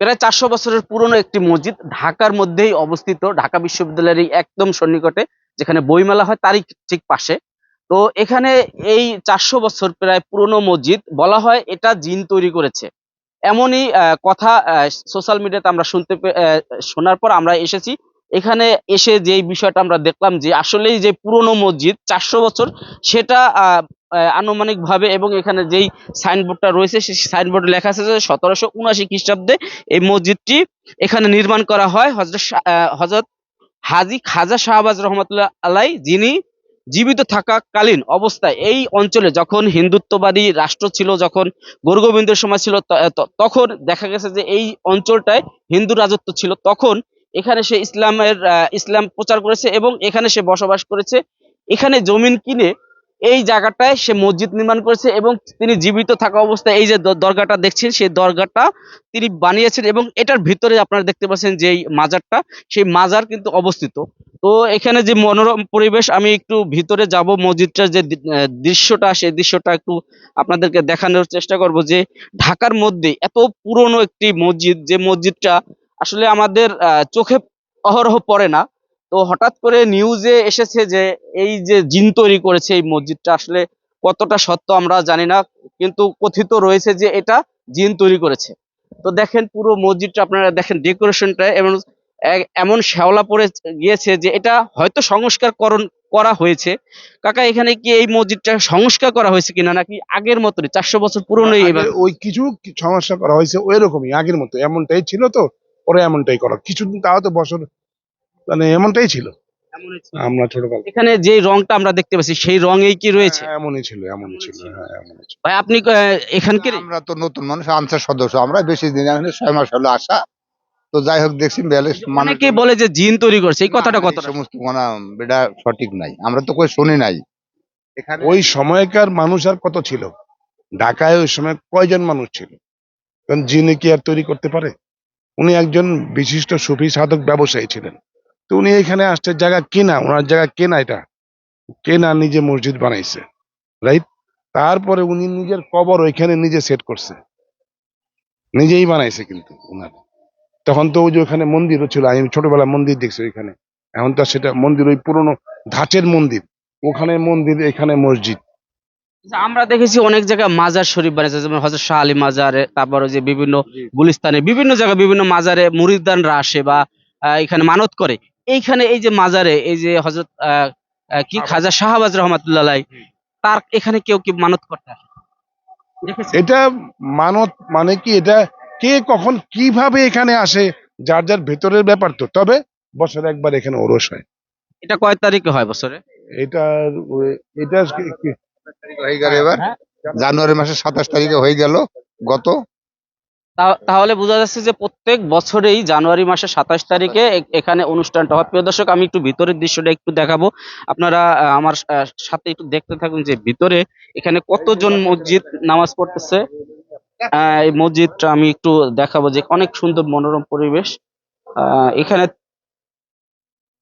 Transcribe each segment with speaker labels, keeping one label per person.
Speaker 1: প্রায় চারশো বছরের পুরনো একটি মসজিদ ঢাকার মধ্যেই অবস্থিত। ঢাকা বিশ্ববিদ্যালয়ের একদম সন্নিকটে, যেখানে বইমেলা হয় তারই ঠিক পাশে। তো এখানে এই চারশো বছর প্রায় পুরনো মসজিদ বলা হয় এটা জিন তৈরি করেছে। এমনই কথা সোশ্যাল মিডিয়াতে আমরা শুনতে শোনার পর আমরা এসেছি। এখানে এসে যে বিষয়টা আমরা দেখলাম যে আসলেই যে পুরনো মসজিদ চারশো বছর, সেটা আনুমানিক ভাবে এবং এখানে যেই সাইনবোর্ডটা রয়েছে, সেই সাইনবোর্ডে লেখা আছে যে সতেরোশো উনআশি খ্রিস্টাব্দে এই মসজিদটি এখানে নির্মাণ করা হয় হজরত হজরত হাজি খাজা শাহবাজ রহমতুল্লাহ আলাই, যিনি জীবিত থাকাকালীন অবস্থায় এই অঞ্চলে যখন হিন্দুত্ববাদী রাষ্ট্র ছিল, যখন গুরু গোবিন্দের সময় ছিল তখন দেখা গেছে যে এই অঞ্চলটায় হিন্দু রাজত্ব ছিল। তখন এখানে সে ইসলামের ইসলাম প্রচার করেছে এবং এখানে সে বসবাস করেছে। এখানে জমিন কিনে এই জায়গাটায় সে মসজিদ নির্মাণ করেছে এবং তিনি জীবিত থাকা অবস্থায় এই যে দরগাটা দেখছেন, সেই দরগাটা তিনি বানিয়েছেন এবং এটার ভিতরে আপনারা দেখতে পাচ্ছেন যে মাজারটা, সেই মাজার কিন্তু অবস্থিত। তো এখানে যে মনোরম পরিবেশ, আমি একটু ভিতরে যাব, মসজিদটার যে দৃশ্যটা, সেই দৃশ্যটা একটু আপনাদেরকে দেখানোর চেষ্টা করব যে ঢাকার মধ্যে এত পুরনো একটি মসজিদ, যে মসজিদটা আসলে আমাদের আহ, চোখে অহরহ পড়ে না। তো হঠাৎ করে নিউজে এসেছে যে এই যে জিন তৈরি করেছে এই মসজিদটা আসলে কতটা সত্য আমরা জানি না কিন্তু কথিত রয়েছে যে এটা জিন তৈরি করেছে। তো দেখেন পুরো মসজিদটা আপনারা দেখেন ডেকোরেশনটা এবং এমন শ্যাওলা পড়ে গিয়েছে যে এটা হয়তো সংস্কারকরণ করা হয়েছে। কাকা এখানে কি এই মসজিদটা সংস্কার করা হয়েছে কিনা নাকি আগের মতনই চারশো বছর পুরনোই
Speaker 2: আগে ওই কিছু সমস্যা করা হয়েছে ওই রকমই আগের মতো এমনটাই ছিল তো। ওরা এমনটাই করা কিছুদিন তাও তো বছর মানে এমনটাই ছিল। আমরা ছোটবেলা
Speaker 1: এখানে যে রংটা আমরা দেখতে পাচ্ছি সেই রঙেই কি রয়েছে?
Speaker 2: হ্যাঁ, এমনই ছিল এমনই ছিল। হ্যাঁ এমনই ছিল।
Speaker 1: ভাই আপনি এখানকার
Speaker 3: আমরা তো নতুন মানুষ আনসার সদস্য। আমরা বেশি দিন এখানে ছয় মাস হলো আসা। তো যাই হোক দেখছি বেলে
Speaker 1: অনেকে বলে যে জিন তৈরি করছে এই কথাটা কত
Speaker 3: সমস্ত মানে এটা সঠিক নাই। আমরা তো কই শুনি নাই। এখানে
Speaker 2: ওই সময়কার মানুষ আর কত ছিল? ঢাকায় ওই সময় কয়জন মানুষ ছিল? কারণ যিনি কি আর তৈরি করতে পারে? উনি একজন বিশিষ্ট সুফি সাধক ব্যবসায়ী ছিলেন। তো উনি এখানে আসছে, জায়গা কেনা, ওনার জায়গা কেনা এটা। কেনা নিজে মসজিদ বানাইছে রাইট তারপরে উনি নিজের কবর ওইখানে নিজে সেট করছে। নিজেই বানাইছে কিন্তু উনার। তখন তো ওই যে ওখানে মন্দিরও ছিল, আমি ছোটবেলায় মন্দির দেখছি ওইখানে। এখন তো সেটা মন্দির, ওই পুরনো ধাঁচের মন্দির। ওখানে মন্দির, এখানে মসজিদ।
Speaker 1: আমরা দেখেছি অনেক জায়গায় মাজার শরীফ বানিয়েছে যেমন হজরত শাহ আলী মাজারে তারপর ওই যে বিভিন্ন গুলিস্তানে বিভিন্ন জায়গায় বিভিন্ন মাজারে মুরিদানরা আসে বা এখানে মানত করে। এইখানে এই যে মাজারে এই যে হজরত কি খাজা শাহবাজ রহমাতুল্লাহ তার এখানে কেউ কি মানত করতে আসে?
Speaker 2: এটা মানত মানে কি? এটা কে কখন কীভাবে এখানে আসে যার যার ভেতরের ব্যাপার তো। তবে বছরে একবার এখানে ওরস হয়।
Speaker 1: এটা কয় তারিখে হয় বছরে?
Speaker 2: এটা এটা
Speaker 3: হয়ে গেল এবার।
Speaker 1: হ্যাঁ।
Speaker 3: জানুয়ারি মাসের সাতাশ তারিখে হয়ে গেল গত।
Speaker 1: তাহলে বোঝা যাচ্ছে যে প্রত্যেক বছরেই জানুয়ারি মাসের সাতাশ তারিখে এখানে অনুষ্ঠানটা হয়। প্রিয় দর্শক আমি একটু ভিতরের দৃশ্যটা একটু দেখাবো। আপনারা আমার সাথে একটু দেখতে থাকুন যে ভিতরে এখানে কতজন মসজিদ নামাজ পড়তেছে। এই মসজিদটা আমি একটু দেখাবো যে অনেক সুন্দর মনোরম পরিবেশ। আহ, এখানে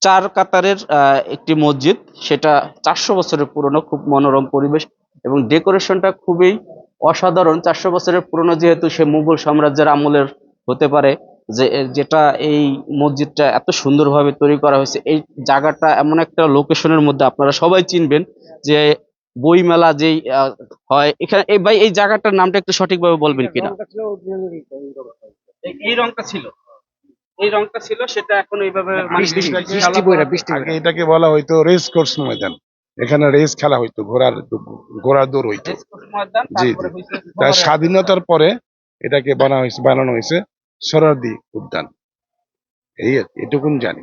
Speaker 1: চার কাতারের একটি মসজিদ। সেটা চারশো বছরের পুরনো খুব মনোরম পরিবেশ এবং ডেকোরেশনটা খুবই অসাধারণ। চারশো বছরের পুরনো যেহেতু সে মুঘল সাম্রাজ্যের আমলের হতে পারে যে যেটা এই মসজিদটা এত সুন্দরভাবে তৈরি করা হয়েছে। এই জায়গাটা এমন একটা লোকেশনের মধ্যে আপনারা সবাই চিনবেন যে বই মেলা যেই হয় এখানে এই ভাই এই জায়গাটার নামটা একটু সঠিকভাবে বলবেন কিনা? এই- এই রংটা ছিল। এই রংটা ছিল সেটা এখন এইভাবে মানে
Speaker 2: আগে এটাকে বলা হয়তো রেস কোর্স ময়দান। এখানে রেস খেলা হইতো ঘোড়ার ঘোড়ার দৌড় হইতো। জি, তার স্বাধীনতার পরে এটাকে বানা হয়েছে বানানো হয়েছে সরারদি উদ্যান। এই আর এটুকুন জানি।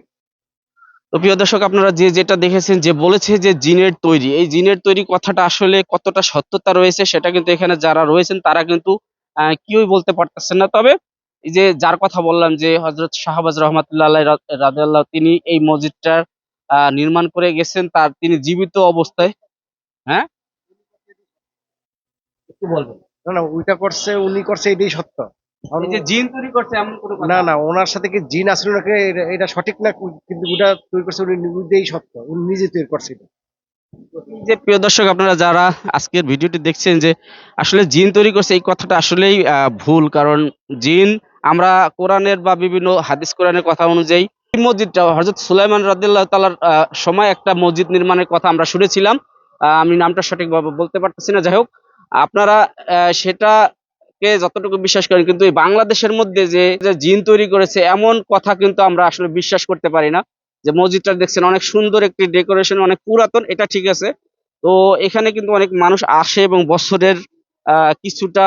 Speaker 1: তো প্রিয় দর্শক আপনারা যে যেটা দেখেছেন যে বলেছে যে জিনের তৈরি এই জিনের তৈরি কথাটা আসলে কতটা সত্যতা রয়েছে সেটা কিন্তু এখানে যারা রয়েছেন তারা কিন্তু আহ, কেউই বলতে পারতেছেন না। তবে এই যে যার কথা বললাম যে হজরত শাহবাজ রহমাতুল্লাহ রাদিয়াল্লাহ তিনি এই মসজিদটার নির্মাণ করে গেছেন তার তিনি জীবিত অবস্থায় হ্যাঁ? একটু বলবেন।
Speaker 4: না না ওইটা করছে উনি করছে এটাই সত্য।
Speaker 1: যে জিন তৈরি করছে এমন কোনো
Speaker 4: না না? ওনার সাথে কি জিন আসলে নাকি এটা- সঠিক না কিন্তু ওটা তৈরি করছে উনি নিজেই সত্য উনি নিজে তৈরি করছে এটা।
Speaker 1: যে প্রিয় দর্শক আপনারা যারা আজকের ভিডিওটি দেখছেন যে আসলে জিন তৈরি করছে এই কথাটা আসলেই আহ, ভুল কারণ জিন আমরা কোরআনের বা বিভিন্ন হাদিস কোরআনের কথা অনুযায়ী মসজিদটা হজরত সুলাইমান রাদিল্লাহ তালার সময় একটা মসজিদ নির্মাণের কথা আমরা শুনেছিলাম। আমি নামটা সঠিকভাবে বলতে পারতেছি না। যাই হোক, আপনারা সেটাকে যতটুকু বিশ্বাস করেন, কিন্তু এই বাংলাদেশের মধ্যে যে জিন তৈরি করেছে, এমন কথা কিন্তু আমরা আসলে বিশ্বাস করতে পারি না। যে মসজিদটা দেখছেন, অনেক সুন্দর একটি ডেকোরেশন, অনেক পুরাতন, এটা ঠিক আছে। তো এখানে কিন্তু অনেক মানুষ আসে এবং বছরের কিছুটা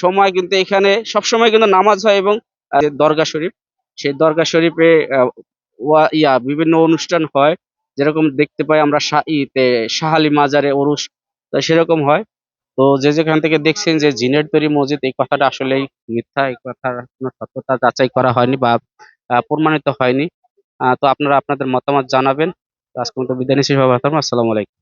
Speaker 1: সময় কিন্তু এখানে সব সময় কিন্তু নামাজ হয় এবং দরগা শরীফ, সেই দরগা শরীফে ইয়া, বিভিন্ন অনুষ্ঠান হয়। যেরকম দেখতে পাই আমরা ইতে শাহালি মাজারে ওরুস সেরকম হয়। তো যে যেখান থেকে দেখছেন যে জিনের তৈরি মসজিদ, এই কথাটা আসলেই মিথ্যা, এই কথার কোনো সত্যতা যাচাই করা হয়নি বা প্রমাণিত হয়নি। তো আপনারা আপনাদের মতামত জানাবেন। আজকে মতো বিদায় নিচ্ছি আসসালামু আলাইকুম।